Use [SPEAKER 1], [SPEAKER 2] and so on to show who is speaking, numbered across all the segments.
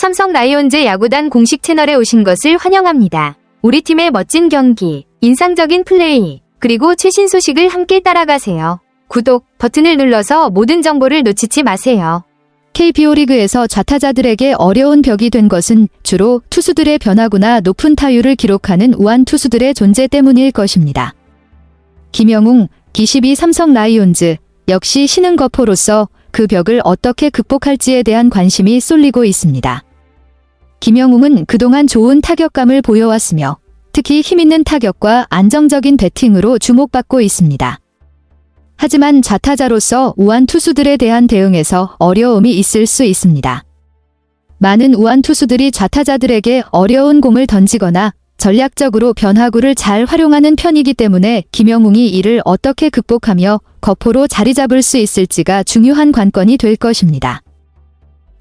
[SPEAKER 1] 삼성 라이온즈 야구단 공식 채널에 오신 것을 환영합니다. 우리 팀의 멋진 경기, 인상적인 플레이, 그리고 최신 소식을 함께 따라가세요. 구독 버튼을 눌러서 모든 정보를 놓치지 마세요.
[SPEAKER 2] KBO 리그에서 좌타자들에게 어려운 벽이 된 것은 주로 투수들의 변화구나 높은 타율을 기록하는 우한 투수들의 존재 때문일 것입니다. 김영웅, 기시비 삼성 라이온즈, 역시 신흥 거포로서 그 벽을 어떻게 극복할지에 대한 관심이 쏠리고 있습니다. 김영웅은 그동안 좋은 타격감을 보여왔으며 특히 힘있는 타격과 안정적인 배팅으로 주목받고 있습니다. 하지만 좌타자로서 우한 투수들에 대한 대응에서 어려움이 있을 수 있습니다. 많은 우한 투수들이 좌타자들에게 어려운 공을 던지거나 전략적으로 변화구를 잘 활용하는 편이기 때문에 김영웅이 이를 어떻게 극복하며 거포로 자리 잡을 수 있을지가 중요한 관건이 될 것입니다.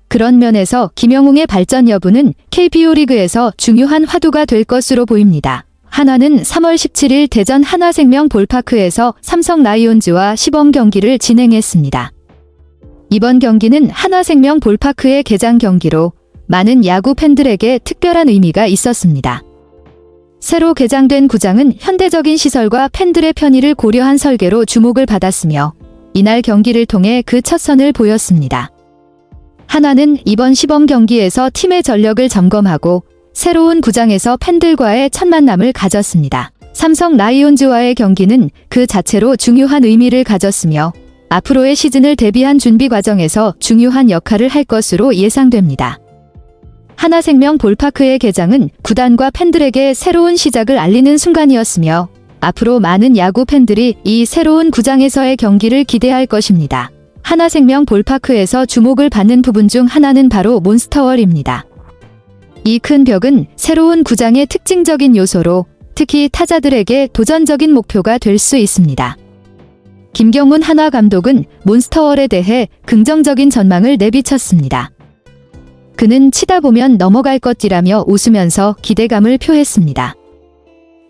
[SPEAKER 2] 그런 면에서 김영웅의 발전 여부는 KBO 리그에서 중요한 화두가 될 것으로 보입니다. 하나는 3월 17일 대전 하나생명 볼파크에서 삼성 라이온즈와 시범 경기를 진행했습니다. 이번 경기는 하나생명 볼파크의 개장 경기로 많은 야구 팬들에게 특별한 의미가 있었습니다. 새로 개장된 구장은 현대적인 시설과 팬들의 편의를 고려한 설계로 주목을 받았으며 이날 경기를 통해 그 첫 선을 보였습니다. 하나는 이번 시범 경기에서 팀의 전력을 점검하고 새로운 구장에서 팬들과의 첫 만남을 가졌습니다. 삼성 라이온즈와의 경기는 그 자체로 중요한 의미를 가졌으며 앞으로의 시즌을 대비한 준비 과정에서 중요한 역할을 할 것으로 예상됩니다. 하나생명 볼파크의 개장은 구단과 팬들에게 새로운 시작을 알리는 순간이었으며 앞으로 많은 야구 팬들이 이 새로운 구장에서의 경기를 기대할 것입니다. 하나생명 볼파크에서 주목을 받는 부분 중 하나는 바로 몬스터월입니다. 이 큰 벽은 새로운 구장의 특징적인 요소로 특히 타자들에게 도전적인 목표가 될 수 있습니다. 김경훈 한화 감독은 몬스터월에 대해 긍정적인 전망을 내비쳤습니다. 그는 치다 보면 넘어갈 것이라며 웃으면서 기대감을 표했습니다.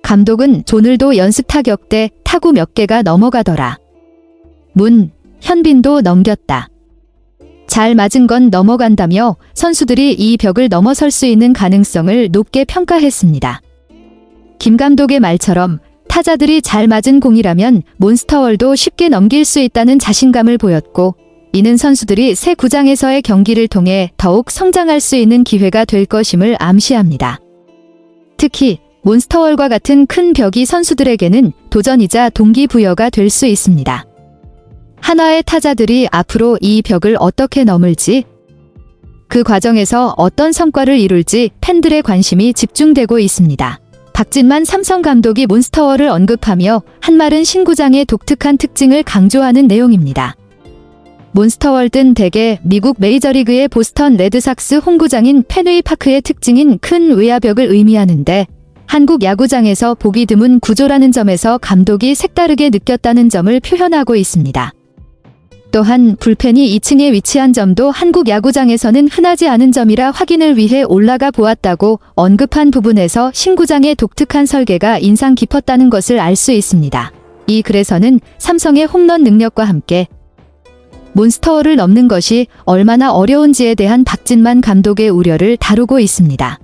[SPEAKER 2] 감독은 오늘도 연습 타격 때 타구 몇 개가 넘어가더라. 문, 현빈도 넘겼다. 잘 맞은 건 넘어간다며 선수들이 이 벽을 넘어설 수 있는 가능성을 높게 평가했습니다. 김 감독의 말처럼 타자들이 잘 맞은 공이라면 몬스터월도 쉽게 넘길 수 있다는 자신감을 보였고 이는 선수들이 새 구장에서의 경기를 통해 더욱 성장할 수 있는 기회가 될 것임을 암시합니다. 특히 몬스터월과 같은 큰 벽이 선수들에게는 도전이자 동기부여가 될 수 있습니다. 하나의 타자들이 앞으로 이 벽을 어떻게 넘을지, 그 과정에서 어떤 성과를 이룰지 팬들의 관심이 집중되고 있습니다. 박진만 삼성 감독이 몬스터월을 언급하며 한마른 신구장의 독특한 특징을 강조하는 내용입니다. 몬스터월드는 대개 미국 메이저리그의 보스턴 레드삭스 홈구장인 펜웨이 파크의 특징인 큰 외야벽을 의미하는데 한국 야구장에서 보기 드문 구조라는 점에서 감독이 색다르게 느꼈다는 점을 표현하고 있습니다. 또한 불펜이 2층에 위치한 점도 한국 야구장에서는 흔하지 않은 점이라 확인을 위해 올라가 보았다고 언급한 부분에서 신구장의 독특한 설계가 인상 깊었다는 것을 알 수 있습니다. 이 글에서는 삼성의 홈런 능력과 함께 몬스터를 넘는 것이 얼마나 어려운지에 대한 박진만 감독의 우려를 다루고 있습니다.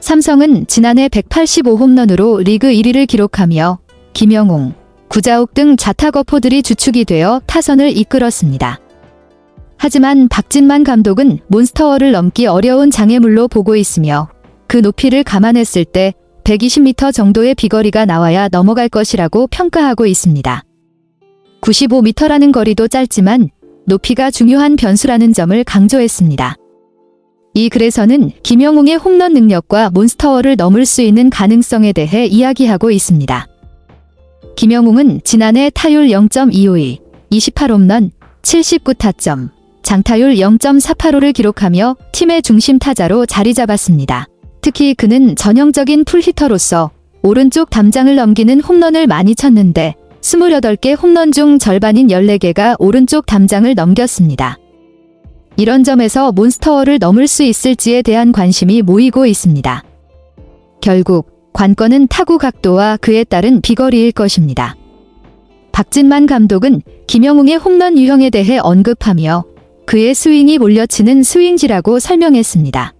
[SPEAKER 2] 삼성은 지난해 185 홈런으로 리그 1위를 기록하며 김영웅, 구자욱 등 자타거포들이 주축이 되어 타선을 이끌었습니다. 하지만 박진만 감독은 몬스터월을 넘기 어려운 장애물로 보고 있으며 그 높이를 감안했을 때 120m 정도의 비거리가 나와야 넘어갈 것이라고 평가하고 있습니다. 95m라는 거리도 짧지만 높이가 중요한 변수라는 점을 강조했습니다. 이 글에서는 김영웅의 홈런 능력과 몬스터월을 넘을 수 있는 가능성에 대해 이야기하고 있습니다. 김영웅은 지난해 타율 0.252, 28홈런, 79타점, 장타율 0.485를 기록하며 팀의 중심 타자로 자리 잡았습니다. 특히 그는 전형적인 풀히터로서 오른쪽 담장을 넘기는 홈런을 많이 쳤는데 28개 홈런 중 절반인 14개가 오른쪽 담장을 넘겼습니다. 이런 점에서 몬스터월을 넘을 수 있을지에 대한 관심이 모이고 있습니다. 결국 관건은 타구 각도와 그에 따른 비거리일 것입니다. 박진만 감독은 김영웅의 홈런 유형에 대해 언급하며 그의 스윙이 몰려치는 스윙지라고 설명했습니다.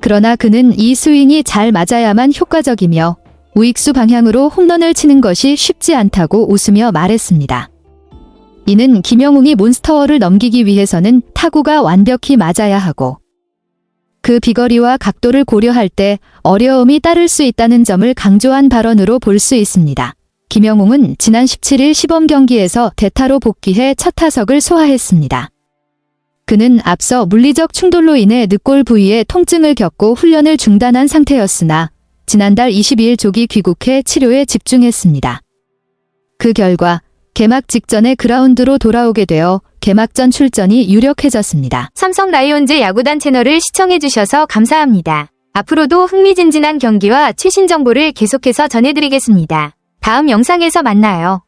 [SPEAKER 2] 그러나 그는 이 스윙이 잘 맞아야만 효과적이며 우익수 방향으로 홈런을 치는 것이 쉽지 않다고 웃으며 말했습니다. 이는 김영웅이 몬스터월을 넘기기 위해서는 타구가 완벽히 맞아야 하고 그 비거리와 각도를 고려할 때 어려움이 따를 수 있다는 점을 강조한 발언으로 볼 수 있습니다. 김영웅은 지난 17일 시범 경기에서 대타로 복귀해 첫 타석을 소화했습니다. 그는 앞서 물리적 충돌로 인해 늑골 부위에 통증을 겪고 훈련을 중단한 상태였으나 지난달 22일 조기 귀국해 치료에 집중했습니다. 그 결과 개막 직전에 그라운드로 돌아오게 되어 개막전 출전이 유력해졌습니다.
[SPEAKER 1] 삼성 라이온즈 야구단 채널을 시청해주셔서 감사합니다. 앞으로도 흥미진진한 경기와 최신 정보를 계속해서 전해드리겠습니다. 다음 영상에서 만나요.